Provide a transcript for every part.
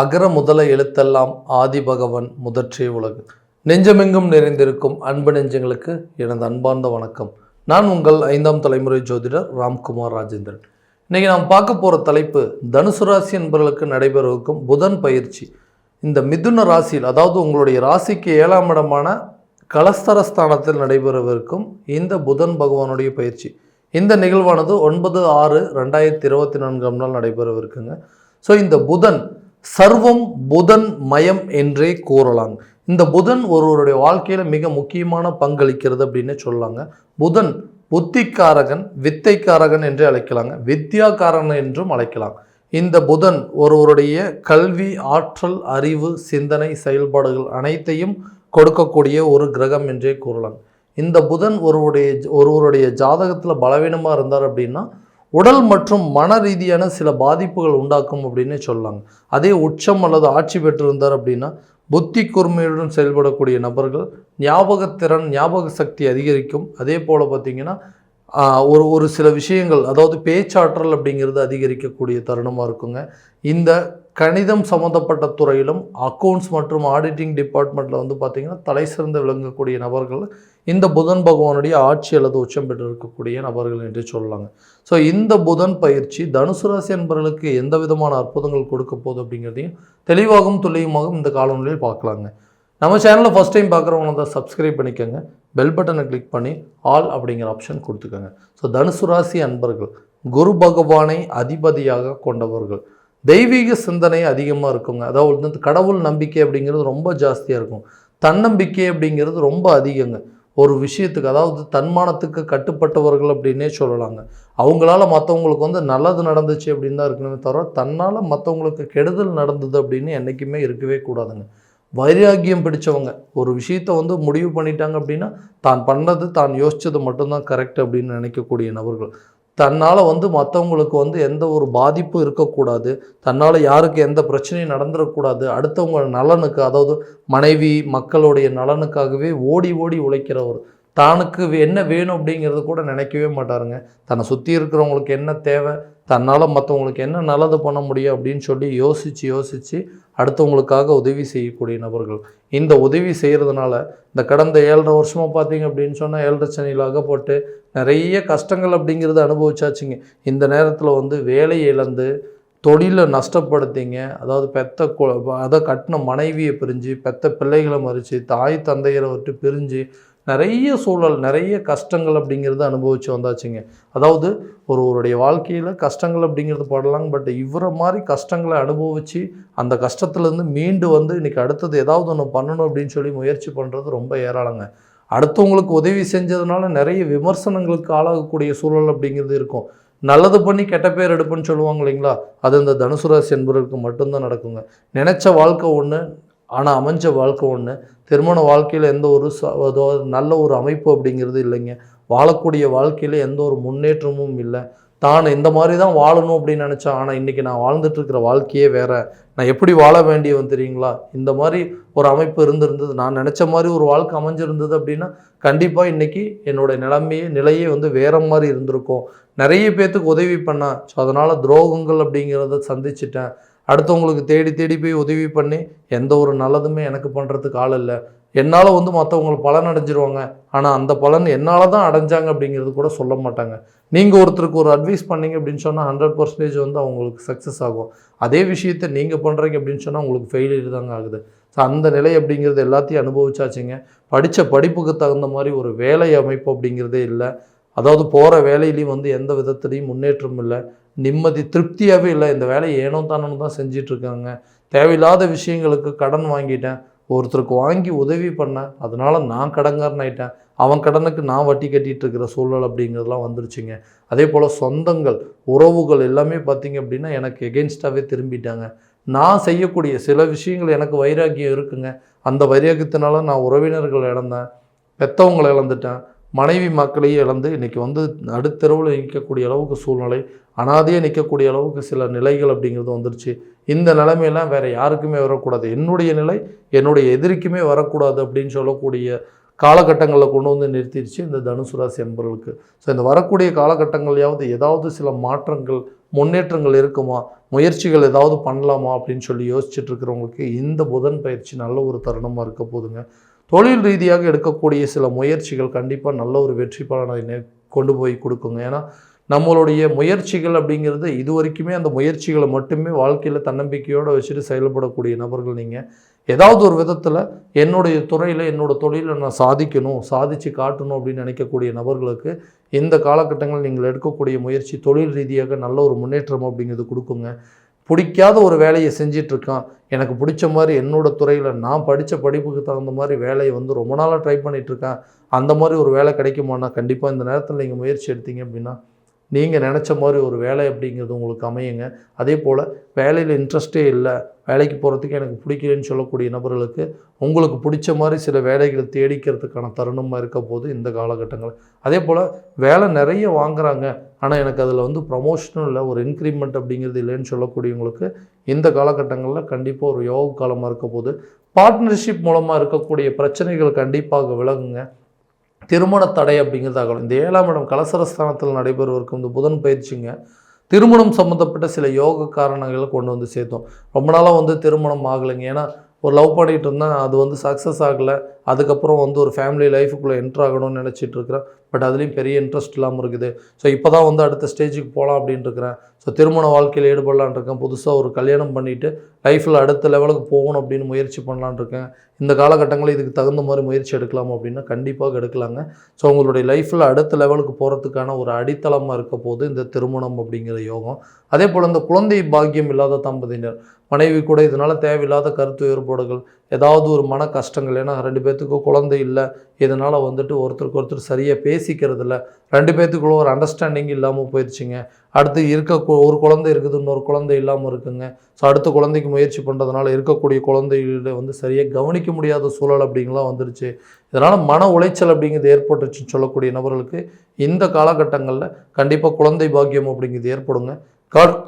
அகர முதல எழுத்தெல்லாம் ஆதி பகவன் முதற்றே உலகு. நெஞ்சமெங்கும் நிறைந்திருக்கும் அன்பு நெஞ்சங்களுக்கு எனது அன்பார்ந்த வணக்கம். நான் உங்கள் ஐந்தாம் தலைமுறை ஜோதிடர் ராம்குமார் ராஜேந்திரன். இன்றைக்கி நாம் பார்க்க போகிற தலைப்பு தனுசு ராசி என்பவர்களுக்கு நடைபெறவிருக்கும் புதன் பயிற்சி. இந்த மிதுன ராசியில் அதாவது உங்களுடைய ராசிக்கு ஏழாம் இடமான கலஸ்தரஸ்தானத்தில் நடைபெறவிருக்கும் இந்த புதன் பகவானுடைய பயிற்சி. இந்த நிகழ்வானது ஒன்பது ஆறு ரெண்டாயிரத்தி இருபத்தி நான்காம் நாள் நடைபெறவிருக்குங்க. ஸோ இந்த புதன் சர்வம் புதன் மயம் என்றே கூறலாம். இந்த புதன் ஒருவருடைய வாழ்க்கையில் மிக முக்கியமான பங்களிக்கிறது அப்படின்னு சொல்லலாங்க புதன் புத்திக்காரகன் வித்தைக்காரகன் என்று அழைக்கலாங்க. வித்யாகாரகன் என்றும் அழைக்கலாம். இந்த புதன் ஒருவருடைய கல்வி ஆற்றல் அறிவு சிந்தனை செயல்பாடுகள் அனைத்தையும் கொடுக்கக்கூடிய ஒரு கிரகம் என்றே கூறலாம். இந்த புதன் ஒருவருடைய ஒருவருடைய ஜாதகத்தில் பலவீனமாக இருந்தார் அப்படின்னா உடல் மற்றும் மன ரீதியான சில பாதிப்புகள் உண்டாக்கும் அப்படின்னு சொல்லலாங்க அதே உச்சம் அல்லது ஆட்சி பெற்றிருந்தார் அப்படின்னா புத்தி கூர்மையுடன் செயல்படக்கூடிய நபர்கள் ஞாபகத்திறன் ஞாபக சக்தி அதிகரிக்கும். அதே போல் பார்த்திங்கன்னா ஒரு ஒரு சில விஷயங்கள் அதாவது பேச்சாற்றல் அப்படிங்கிறது அதிகரிக்கக்கூடிய தருணமாக இருக்குங்க. இந்த கணிதம் சம்மந்தப்பட்ட துறையிலும் அக்கௌண்ட்ஸ் மற்றும் ஆடிட்டிங் டிபார்ட்மெண்ட்டில் வந்து பார்த்திங்கன்னா தலை சிறந்து விளங்கக்கூடிய நபர்கள் இந்த புதன் பகவானுடைய ஆட்சி அல்லது உச்சம் பெற்றிருக்கக்கூடிய நபர்கள் என்று சொல்லலாங்க. ஸோ இந்த புதன் பயிற்சி தனுசு ராசி என்பவர்களுக்கு எந்த விதமான அற்புதங்கள் கொடுக்க போகுது அப்படிங்கிறதையும் தெளிவாகவும் துல்லியமாகவும் இந்த காலநிலையில் பார்க்கலாங்க. நம்ம சேனலில் ஃபஸ்ட் டைம் பார்க்குறவங்க தான் சப்ஸ்கிரைப் பண்ணிக்கோங்க. பெல் பட்டனை கிளிக் பண்ணி ஆல் அப்படிங்கிற ஆப்ஷன் கொடுத்துக்கோங்க. ஸோ தனுசு ராசி அன்பர்கள் குரு பகவானை அதிபதியாக கொண்டவர்கள். தெய்வீக சிந்தனை அதிகமாக இருக்குங்க. அதாவது கடவுள் நம்பிக்கை அப்படிங்கிறது ரொம்ப ஜாஸ்தியாக இருக்கும். தன்னம்பிக்கை அப்படிங்கிறது ரொம்ப அதிகங்க. ஒரு விஷயத்துக்கு அதாவது தன்மானத்துக்கு கட்டுப்பட்டவர்கள் அப்படின்னே சொல்லலாங்க. அவங்களால மற்றவங்களுக்கு வந்து நல்லது நடந்துச்சு அப்படின்னு தான் இருக்கணுமே தவிர தன்னால் மற்றவங்களுக்கு கெடுதல் நடந்தது அப்படின்னு என்றைக்குமே இருக்கவே கூடாதுங்க. வைராக்கியம் பிடிச்சவங்க ஒரு விஷயத்தை வந்து முடிவு பண்ணிட்டாங்க அப்படின்னா தான் பண்ணது தான் யோசித்தது மட்டும்தான் கரெக்ட் அப்படின்னு நினைக்கக்கூடிய நபர்கள். தன்னால் வந்து மற்றவங்களுக்கு வந்து எந்த ஒரு பாதிப்பும் இருக்கக்கூடாது. தன்னால் யாருக்கு எந்த பிரச்சனையும் நடந்துடக்கூடாது அடுத்தவங்க நலனுக்கு அதாவது மனைவி மக்களுடைய நலனுக்காகவே ஓடி ஓடி உழைக்கிறவர். தானுக்கு வே- என்ன வேணும் அப்படிங்கிறது கூட நினைக்கவே மாட்டாருங்க. தன்னை சுற்றி இருக்கிறவங்களுக்கு என்ன தேவை தன்னால் மற்றவங்களுக்கு என்ன நல்லது பண்ண முடியும் அப்படின்னு சொல்லி யோசித்து யோசித்து அடுத்தவங்களுக்காக உதவி செய்யக்கூடிய நபர்கள். இந்த உதவி செய்கிறதுனால இந்த கடந்த ஏழரை வருஷமாக பார்த்தீங்க அப்படின்னு சொன்னால் ஏழரை சனியில் அகப்பட்டு நிறைய கஷ்டங்கள் அப்படிங்கிறத அனுபவிச்சாச்சுங்க. இந்த நேரத்தில் வந்து வேலை இழந்து தொழிலை நஷ்டப்படுத்திங்க. அதாவது பெத்த கு அதை கட்டின மனைவியை பிரிஞ்சு பெத்த பிள்ளைகளை மறித்து தாய் தந்தையரை விட்டு பிரிஞ்சு நிறைய சூழல் நிறைய கஷ்டங்கள் அப்படிங்கிறத அனுபவித்து வந்தாச்சுங்க. அதாவது ஒருவருடைய வாழ்க்கையில் கஷ்டங்கள் அப்படிங்கிறது படலாங்க பட் இவரை மாதிரி கஷ்டங்களை அனுபவித்து அந்த கஷ்டத்துலேருந்து மீண்டு வந்து இன்றைக்கி அடுத்தது ஏதாவது ஒன்று பண்ணணும் அப்படின்னு சொல்லி முயற்சி பண்ணுறது ரொம்ப ஏராளங்க. அடுத்தவங்களுக்கு உதவி செஞ்சதுனால நிறைய விமர்சனங்களுக்கு ஆளாகக்கூடிய சூழல் அப்படிங்கிறது இருக்கும். நல்லது பண்ணி கெட்ட பேர் எடுப்புன்னு சொல்லுவாங்க இல்லைங்களா? அது இந்த தனுசு ராசி என்பவர்களுக்கு மட்டும்தான் நடக்குங்க. நினச்ச வாழ்க்கை ஒன்று ஆனால் அமைஞ்ச வாழ்க்கை ஒன்று திருமண வாழ்க்கையில் எந்த ஒரு ச- அதோ நல்ல ஒரு அமைப்பு அப்படிங்கிறது இல்லைங்க. வாழக்கூடிய வாழ்க்கையில் எந்த ஒரு முன்னேற்றமும் இல்லை. தான் இந்த மாதிரி தான் வாழணும் அப்படின்னு நினச்சேன். ஆனால் இன்றைக்கி நான் வாழ்ந்துட்டு இருக்கிற வாழ்க்கையே வேற. நான் எப்படி வாழ வேண்டியவன் தெரியுங்களா? இந்த மாதிரி ஒரு அமைப்பு இருந்திருந்தது. நான் நினச்ச மாதிரி ஒரு வாழ்க்கை அமைஞ்சிருந்தது அப்படின்னா கண்டிப்பாக இன்றைக்கி என்னோடய நிலைமையே நிலையே வந்து வேற மாதிரி இருந்திருக்கும். நிறைய பேர்த்துக்கு உதவி பண்ணேன். ஸோ அதனால் துரோகங்கள் அப்படிங்கிறத சந்திச்சிட்டேன். அடுத்தவங்களுக்கு தேடி தேடி போய் உதவி பண்ணி எந்த ஒரு நல்லதுமே எனக்கு பண்ணுறதுக்கு ஆள் இல்லை. என்னால் வந்து மற்றவங்களுக்கு பலன் அடைஞ்சிருவாங்க. ஆனால் அந்த பலன் என்னால் தான் அடைஞ்சாங்க அப்படிங்கிறது கூட சொல்ல மாட்டாங்க. நீங்கள் ஒருத்தருக்கு ஒரு அட்வைஸ் பண்ணீங்க அப்படின்னு சொன்னால் ஹண்ட்ரட் பர்சன்டேஜ் வந்து அவங்களுக்கு சக்ஸஸ் ஆகும். அதே விஷயத்தை நீங்கள் பண்ணுறீங்க அப்படின்னு சொன்னால் உங்களுக்கு ஃபெயிலியர் தாங்க ஆகுது. ஸோ அந்த நிலை அப்படிங்கிறது எல்லாத்தையும் அனுபவிச்சாச்சுங்க. படித்த படிப்புக்கு தகுந்த மாதிரி ஒரு வேலை அமைப்பு அப்படிங்கிறதே இல்லை. அதாவது போகிற வேலையிலையும் வந்து எந்த விதத்துலையும் முன்னேற்றம் இல்லை. நிம்மதி திருப்தியாகவே இல்லை. இந்த வேலையை ஏனோ தானோ தான் செஞ்சிட்ருக்காங்க தேவையில்லாத விஷயங்களுக்கு கடன் வாங்கிட்டேன். ஒருத்தருக்கு வாங்கி உதவி பண்ணேன். அதனால் நான் கடங்காரன் ஆயிட்டேன். அவன் கடனுக்கு நான் வட்டி கட்டிகிட்டு இருக்கிற சூழல் அப்படிங்கிறதுலாம் வந்துருச்சுங்க. அதே போல் சொந்தங்கள் உறவுகள் எல்லாமே பார்த்திங்க அப்படின்னா எனக்கு எகெயின்ஸ்டாகவே திரும்பிட்டாங்க. நான் செய்யக்கூடிய சில விஷயங்கள் எனக்கு வைராக்கியம் இருக்குங்க. அந்த வைராக்கியத்தினால நான் உறவினர்கள் இழந்தேன். பெத்தவங்களை இழந்துட்டேன். மனைவி மக்களையே இழந்து இன்னைக்கு வந்து நடுத்தரவில் நிற்கக்கூடிய அளவுக்கு சூழ்நிலை அனாதையே நிற்கக்கூடிய அளவுக்கு சில நிலைகள் அப்படிங்கிறது வந்துருச்சு. இந்த நிலைமையெல்லாம் வேறு யாருக்குமே வரக்கூடாது. என்னுடைய நிலை என்னுடைய எதிரிக்குமே வரக்கூடாது அப்படின்னு சொல்லக்கூடிய காலகட்டங்களில் கொண்டு வந்து நிறுத்திடுச்சு இந்த தனுசு ராசி என்பவர்களுக்கு ஸோ இந்த வரக்கூடிய காலகட்டங்களையாவது ஏதாவது சில மாற்றங்கள் முன்னேற்றங்கள் இருக்குமா? முயற்சிகள் ஏதாவது பண்ணலாமா? அப்படின்னு சொல்லி யோசிச்சுட்டு இருக்கிறவங்களுக்கு இந்த புதன் பயிற்சி நல்ல ஒரு தருணமாக இருக்க போதுங்க. தொழில் ரீதியாக எடுக்கக்கூடிய சில முயற்சிகள் கண்டிப்பாக நல்ல ஒரு வெற்றி பலனை கொண்டு போய் கொடுக்குங்க. ஏன்னா நம்மளுடைய முயற்சிகள் அப்படிங்கிறது இது வரைக்குமே அந்த முயற்சிகளை மட்டுமே வாழ்க்கையில் தன்னம்பிக்கையோடு வச்சுட்டு செயல்படக்கூடிய நபர்கள் நீங்கள் ஏதாவது ஒரு விதத்தில் என்னுடைய துறையில் என்னோட தொழிலை நான் சாதிக்கணும் சாதித்து காட்டணும் அப்படின்னு நினைக்கக்கூடிய நபர்களுக்கு இந்த காலகட்டங்கள் நீங்கள் எடுக்கக்கூடிய முயற்சி தொழில் ரீதியாக நல்ல ஒரு முன்னேற்றம் அப்படிங்கிறது கொடுக்குங்க. பிடிக்காத ஒரு வேலையை செஞ்சிட்ருக்கான். எனக்கு பிடிச்ச மாதிரி என்னோட துறையில் நான் படித்த படிப்புக்கு தகுந்த மாதிரி வேலையை வந்து ரொம்ப நாளாக ட்ரை பண்ணிகிட்ருக்கேன் அந்த மாதிரி ஒரு வேலை கிடைக்குமானா கண்டிப்பாக இந்த நேரத்தில் நீங்கள் முயற்சி எடுத்தீங்க அப்படின்னா நீங்கள் நினச்ச மாதிரி ஒரு வேலை அப்படிங்கிறது உங்களுக்கு அமையுங்க. அதே போல் வேலையில் இன்ட்ரெஸ்ட்டே இல்லை வேலைக்கு போகிறதுக்கு எனக்கு பிடிக்கலன்னு சொல்லக்கூடிய நபர்களுக்கு உங்களுக்கு பிடிச்ச மாதிரி சில வேலைகளை தேடிக்கிறதுக்கான தருணமாக இருக்க போது இந்த காலகட்டங்கள். அதே போல் வேலை நிறைய வாங்குறாங்க. ஆனால் எனக்கு அதில் வந்து ப்ரமோஷனும் இல்லை ஒரு இன்க்ரிமெண்ட் அப்படிங்கிறது இல்லைன்னு சொல்லக்கூடியவங்களுக்கு இந்த காலகட்டங்களில் கண்டிப்பாக ஒரு யோக காலமாக இருக்க போது பார்ட்னர்ஷிப் மூலமாக இருக்கக்கூடிய பிரச்சனைகள் கண்டிப்பாக விலகுங்க. திருமண தடை அப்படிங்கிறது ஆகலாம் இந்த ஏழாம் இடம் கலசரஸ்தானத்தில் நடைபெறுவதற்கு இந்த புதன் பயிற்சிங்க. திருமணம் சம்மந்தப்பட்ட சில யோக காரணங்களை கொண்டு வந்து சேர்த்தோம். ரொம்ப நாளாக வந்து திருமணம் ஆகலைங்க. ஏன்னா ஒரு லவ் பண்ணிகிட்டு இருந்தேன். அது வந்து சக்ஸஸ் ஆகலை. அதுக்கப்புறம் வந்து ஒரு ஃபேமிலி லைஃபுக்குள்ளே என்ட்ரு ஆகணும்னு நினச்சிட்டு இருக்கிறேன். பட் அதுலேயும் பெரிய இன்ட்ரெஸ்ட் இல்லாமல் இருக்குது. ஸோ இப்போ தான் வந்து அடுத்த ஸ்டேஜுக்கு போகலாம் அப்படின்ட்டு இருக்கிறேன். ஸோ திருமண வாழ்க்கையில் ஈடுபடலான்னு இருக்கேன். புதுசாக ஒரு கல்யாணம் பண்ணிவிட்டு லைஃப்பில் அடுத்த லெவலுக்கு போகணும் அப்படின்னு முயற்சி பண்ணலான்னு இருக்கேன். இந்த காலகட்டங்களில் இதுக்கு தகுந்த மாதிரி முயற்சி எடுக்கலாம் அப்படின்னா கண்டிப்பாக எடுக்கலாங்க. ஸோ உங்களுடைய லைஃப்பில் அடுத்த லெவலுக்கு போகிறதுக்கான ஒரு அடித்தளமாக இருக்க போது இந்த திருமணம் அப்படிங்கிற யோகம். அதே போல் இந்த குழந்தை பாக்கியம் இல்லாத தம்பதியினர் மனைவி கூட இதனால் தேவையில்லாத கருத்து வேறுபாடுகள் ஏதாவது ஒரு மன கஷ்டங்கள் ஏன்னா ரெண்டு பேர்த்துக்கும் குழந்தை இல்லை இதனால் வந்துட்டு ஒருத்தருக்கு ஒருத்தர் சரியாக பேசிக்கிறது இல்லை. ரெண்டு பேர்த்துக்குள்ள ஒரு அண்டர்ஸ்டாண்டிங் இல்லாமல் போயிடுச்சுங்க அடுத்து இருக்க ஒரு குழந்தை இருக்குது இன்னொரு குழந்தை இல்லாமல் இருக்குங்க. ஸோ அடுத்த குழந்தைக்கு முயற்சி பண்ணுறதுனால இருக்கக்கூடிய குழந்தைகளை வந்து சரியாக கவனிக்க முடியாத சூழல் அப்படிங்கலாம் வந்துருச்சு. இதனால் மன உளைச்சல் அப்படிங்கிறது ஏற்பட்டுச்சுன்னு சொல்லக்கூடிய நபர்களுக்கு இந்த காலகட்டங்களில் கண்டிப்பாக குழந்தை பாக்கியம் அப்படிங்கிறது ஏற்படுங்க.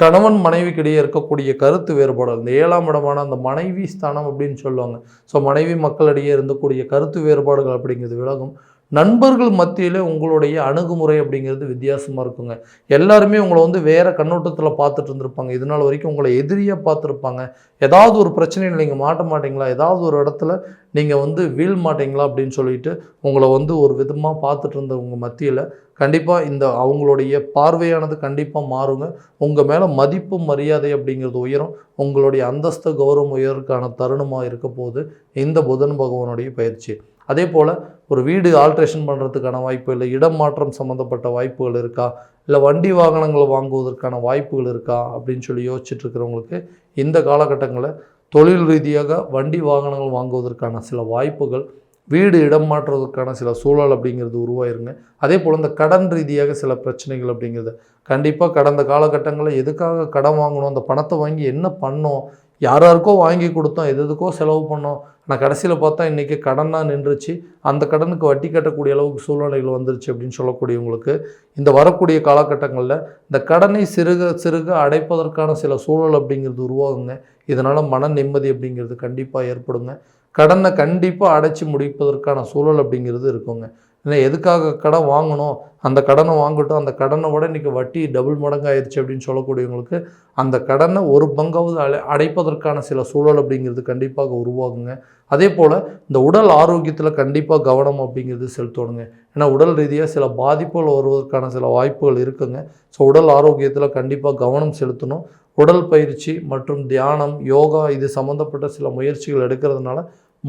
கணவன் மனைவிக்கிடையே இருக்கக்கூடிய கருத்து வேறுபாடு. இந்த ஏழாம் இடமான அந்த மனைவி ஸ்தானம் அப்படின்னு சொல்லுவாங்க. ஸோ மனைவி மக்களிடையே இருந்தக்கூடிய கருத்து வேறுபாடுகள் அப்படிங்கிறது விலகும். நண்பர்கள் மத்தியில் உங்களுடைய அணுகுமுறை அப்படிங்கிறது வித்தியாசமாக இருக்குங்க. எல்லாருமே உங்களை வந்து வேறு கண்ணோட்டத்தில் பார்த்துட்டு இருந்திருப்பாங்க. இது நாள் வரைக்கும் உங்களை எதிரியாக பார்த்துருப்பாங்க. ஏதாவது ஒரு பிரச்சனையில் நீங்கள் மாட்ட மாட்டீங்களா? ஏதாவது ஒரு இடத்துல நீங்கள் வந்து வீழ் மாட்டீங்களா? அப்படின்னு சொல்லிட்டு உங்களை வந்து ஒரு விதமாக பார்த்துட்டு இருந்தவங்க மத்தியில் கண்டிப்பாக இந்த அவங்களுடைய பார்வையானது கண்டிப்பாக மாறுங்க. உங்கள் மேலே மதிப்பு மரியாதை அப்படிங்கிறது உயரும். உங்களுடைய அந்தஸ்து கௌரவம் உயர்வுக்கான தருணமாக இருக்க போது இந்த புதன் பகவானுடைய பயிற்சி. அதே போல் ஒரு வீடு ஆல்ட்ரேஷன் பண்ணுறதுக்கான வாய்ப்பு இல்லை இடம் மாற்றம் சம்மந்தப்பட்ட வாய்ப்புகள் இருக்கா? இல்லை வண்டி வாகனங்களை வாங்குவதற்கான வாய்ப்புகள் இருக்கா? அப்படின்னு சொல்லி யோசிச்சுட்டு இருக்கிறவங்களுக்கு இந்த காலகட்டங்களில் தொழில் ரீதியாக வண்டி வாகனங்கள் வாங்குவதற்கான சில வாய்ப்புகள் வீடு இடம் மாற்றுவதற்கான சில சூழல் அப்படிங்கிறது உருவாயிருங்க. அதே போல் இந்த கடன் ரீதியாக சில பிரச்சனைகள் அப்படிங்கிறது. கண்டிப்பாக கடந்த காலகட்டங்களில் எதுக்காக கடன் வாங்கணும் அந்த பணத்தை வாங்கி என்ன பண்ணோம் யார் யாருக்கோ வாங்கி கொடுத்தோம் எது எதுக்கோ செலவு பண்ணோம். ஆனால் கடைசியில் பார்த்தா இன்றைக்கி கடனாக நின்றுச்சு. அந்த கடனுக்கு வட்டி கட்டக்கூடிய அளவுக்கு சூழ்நிலைகள் வந்துருச்சு அப்படின்னு சொல்லக்கூடியவங்களுக்கு இந்த வரக்கூடிய காலகட்டங்களில் இந்த கடனை சிறுக சிறுக அடைப்பதற்கான சில சூழல் அப்படிங்கிறது உருவாகுங்க. இதனால் மன நிம்மதி அப்படிங்கிறது கண்டிப்பாக ஏற்படுங்க. கடனை கண்டிப்பாக அடைச்சி முடிப்பதற்கான சூழல் அப்படிங்கிறது இருக்குங்க. இல்லை எதுக்காக கடன் வாங்கணும்? அந்த கடனை வாங்கட்டும். அந்த கடனை விட இன்றைக்கி வட்டி டபுள் மடங்கு ஆயிடுச்சு அப்படின்னு சொல்லக்கூடியவங்களுக்கு அந்த கடனை ஒரு பங்காவது அடை அடைப்பதற்கான சில சூழல் அப்படிங்கிறது கண்டிப்பாக உருவாகுங்க. அதே போல் இந்த உடல் ஆரோக்கியத்தில் கண்டிப்பாக கவனம் அப்படிங்கிறது செலுத்தணுங்க. ஏன்னா உடல் ரீதியாக சில பாதிப்புகள் வருவதற்கான சில வாய்ப்புகள் இருக்குங்க. ஸோ உடல் ஆரோக்கியத்தில் கண்டிப்பாக கவனம் செலுத்தணும். உடல் பயிற்சி மற்றும் தியானம் யோகா இது சம்மந்தப்பட்ட சில முயற்சிகள் எடுக்கிறதுனால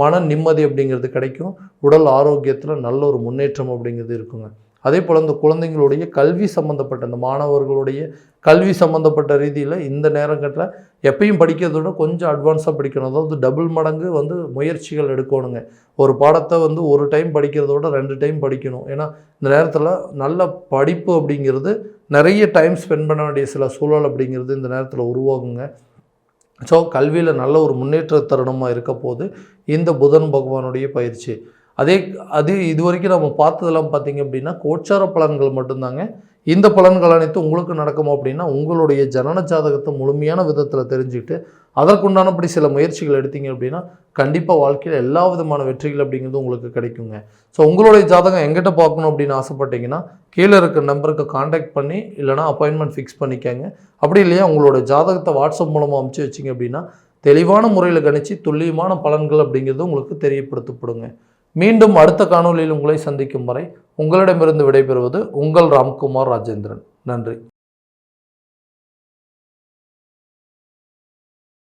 மன நிம்மதி அப்படிங்கிறது கிடைக்கும். உடல் ஆரோக்கியத்தில் நல்ல ஒரு முன்னேற்றம் அப்படிங்கிறது இருக்குங்க. அதே போல் இந்த குழந்தைங்களுடைய கல்வி சம்மந்தப்பட்ட இந்த மாணவர்களுடைய கல்வி சம்மந்தப்பட்ட ரீதியில் இந்த நேரங்கட்டில் எப்பயும் படிக்கிறத விட கொஞ்சம் அட்வான்ஸாக படிக்கணும். அதாவது டபுள் மடங்கு வந்து முயற்சிகள் எடுக்கணுங்க. ஒரு பாடத்தை வந்து ஒரு டைம் படிக்கிறத விட ரெண்டு டைம் படிக்கணும். ஏன்னா இந்த நேரத்தில் நல்ல படிப்பு அப்படிங்கிறது நிறைய டைம் ஸ்பெண்ட் பண்ண வேண்டிய சில சூழல் அப்படிங்கிறது இந்த நேரத்தில் உருவாகுங்க. ஸோ கல்வியில் நல்ல ஒரு முன்னேற்ற தருணமாக இருக்க போது இந்த புதன் பகவானுடைய பயிற்சி. அதே அது இது வரைக்கும் நம்ம பார்த்ததெல்லாம் பார்த்தீங்க அப்படின்னா கோச்சார பலன்கள் மட்டும்தாங்க. இந்த பலன்கள் அனைத்து உங்களுக்கு நடக்குமா அப்படின்னா உங்களுடைய ஜனன ஜாதகத்தை முழுமையான விதத்தில் தெரிஞ்சுக்கிட்டு அதற்குண்டானபடி சில முயற்சிகள் எடுத்தீங்க அப்படின்னா கண்டிப்பாக வாழ்க்கையில் எல்லா விதமான வெற்றிகள் அப்படிங்கிறது உங்களுக்கு கிடைக்குங்க. ஸோ உங்களுடைய ஜாதகம் எங்கிட்ட பார்க்கணும் அப்படின்னு ஆசைப்பட்டீங்கன்னா கீழே இருக்க நம்பருக்கு காண்டாக்ட் பண்ணி இல்லைனா அப்பாயின்மெண்ட் ஃபிக்ஸ் பண்ணிக்கங்க. அப்படி இல்லையா உங்களோட ஜாதகத்தை வாட்ஸ்அப் மூலமாக அமுச்சு வச்சிங்க அப்படின்னா தெளிவான முறையில் கணிச்சு துல்லியமான பலன்கள் அப்படிங்கிறது உங்களுக்கு தெரியப்படுத்தப்படுங்க. மீண்டும் அடுத்த காணொலியில் உங்களை சந்திக்கும் வரை உங்களிடமிருந்து விடைபெறுவது உங்கள் ராம்குமார் ராஜேந்திரன். நன்றி.